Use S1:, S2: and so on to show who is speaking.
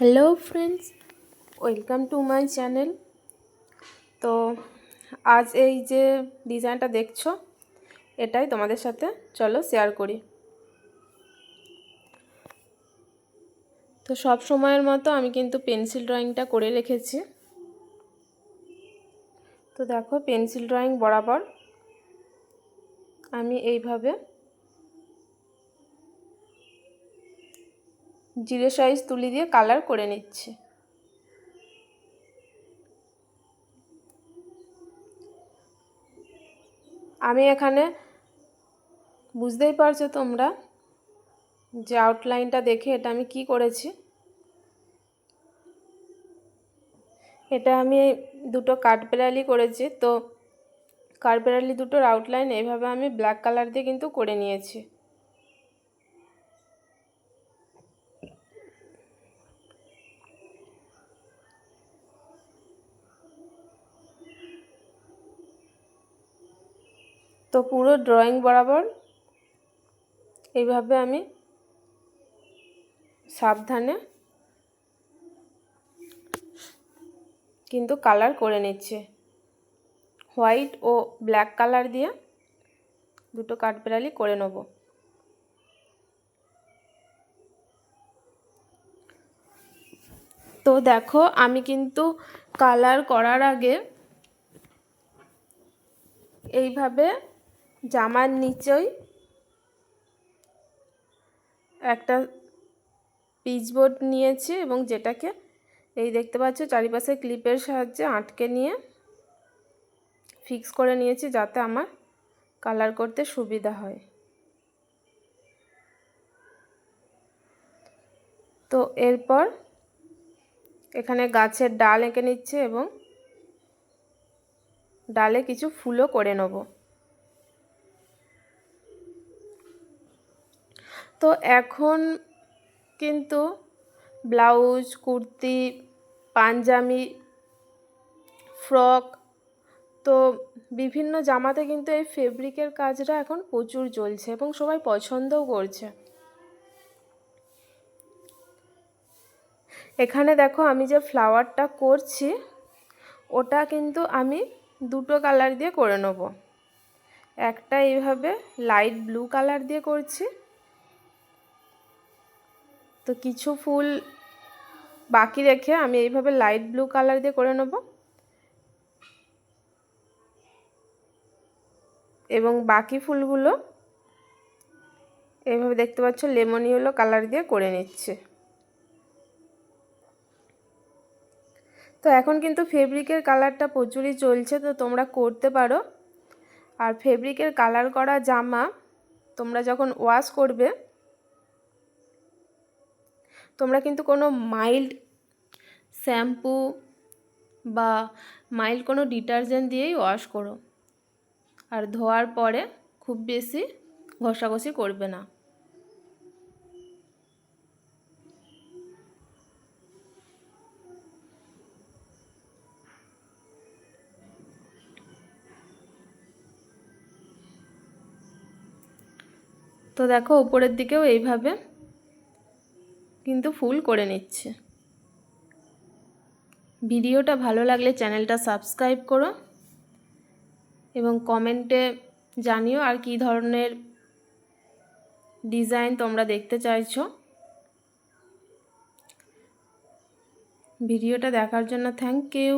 S1: Hello friends, welcome to my channel. তো আজ এই যে ডিজাইনটা দেখছ, এটাই তোমাদের সাথে চলো শেয়ার করি। তো সব সময়ের মতো আমি কিন্তু পেন্সিল ড্রয়িংটা করে রেখেছি। তো দেখো, পেন্সিল ড্রয়িং বরাবর আমি এইভাবে জিরো সাইজ তুলি দিয়ে কালার করে নিচ্ছি। আমি এখানে বুঝতেই পারছ তোমরা যে আউটলাইনটা দেখে এটা আমি কি করেছি। এটা আমি দুটো কাঠবেড়ালি করেছি, তো কাঠবেড়ালি দুটোর আউটলাইন এইভাবে আমি ব্ল্যাক কালার দিয়ে কিন্তু করে নিয়েছি। তো পুরো ড্রয়িং বরাবর এইভাবে আমি সাবধানে কিন্তু কালার করে নিচ্ছে। হোয়াইট ও ব্ল্যাক কালার দিয়ে দুটো কাঠবেড়ালি করে নেব। তো দেখো আমি কিন্তু কালার করার আগে এইভাবে জামার নিচেই একটা পিচবোর্ড নিয়েছি এবং যেটাকে এই দেখতে পাচ্ছ, চারিপাশে ক্লিপের সাহায্যে আটকে নিয়ে ফিক্স করে নিয়েছি যাতে আমার কালার করতে সুবিধা হয়। তো এরপর এখানে গাছের ডাল এঁকে নিচ্ছে এবং ডালে কিছু ফুলও করে নেব। তো এখন কিন্তু ব্লাউজ, কুর্তি, পাঞ্জাবি, ফ্রক, তো বিভিন্ন জামাতে কিন্তু এই ফেব্রিকের কাজটা এখন প্রচুর চলছে এবং সবাই পছন্দও করছে। এখানে দেখো আমি যে ফ্লাওয়ারটা করছি, ওটা কিন্তু আমি দুটো কালার দিয়ে করে নেব। একটা এইভাবে লাইট ব্লু কালার দিয়ে করছি তো কিছু ফুল বাকি রেখে আমি এইভাবে লাইট ব্লু কালার দিয়ে করে নেব। এবং বাকি ফুলগুলো এইভাবে দেখতে পাচ্ছ লেমনি হলো কালার দিয়ে করে নিচ্ছে। তো এখন কিন্তু ফেব্রিকের কালারটা প্রচুরই চলছে, তো তোমরা করতে পারো। আর ফেব্রিকের কালার করা জামা তোমরা যখন ওয়াশ করবে তোমরা কিন্তু কোনো মাইল্ড শ্যাম্পু বা মাইল্ড কোনো ডিটারজেন্ট দিয়েই ওয়াশ করো। আর ধোয়ার পরে খুব বেশি ঘষাঘষি করবে না। তো দেখো উপরের দিকেও এইভাবে কিন্তু ফুল করে নিচ্ছে। ভিডিওটা ভালো লাগলে চ্যানেলটা সাবস্ক্রাইব করো এবং কমেন্টে জানিও আর কি ধরনের ডিজাইন তোমরা দেখতে চাইছো। ভিডিওটা দেখার জন্য থ্যাংক ইউ।